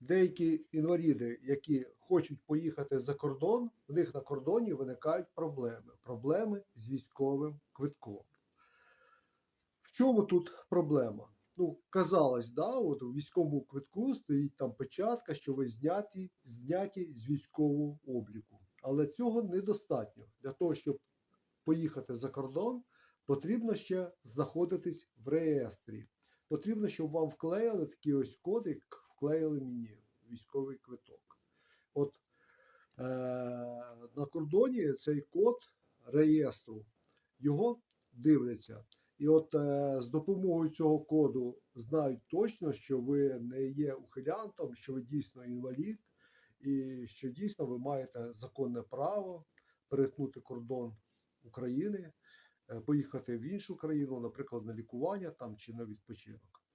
деякі інваліди, які хочуть поїхати за кордон, в них на кордоні виникають проблеми. Проблеми з військовим квитком. В чому тут проблема? Ну, казалось, да, от у військовому квитку стоїть там печатка, що ви зняті, зняті з військового обліку. Але цього недостатньо. Для того, щоб поїхати за кордон, потрібно ще знаходитись в реєстрі. Потрібно, щоб вам вклеїли такий ось код, як вклеїли мені військовий квиток. От е- на кордоні цей код реєстру, його дивляться. І от е, з допомогою цього коду знають точно, що ви не є ухилянтом, що ви дійсно інвалід, і що дійсно ви маєте законне право перетнути кордон України, е, поїхати в іншу країну, наприклад, на лікування там чи на відпочинок.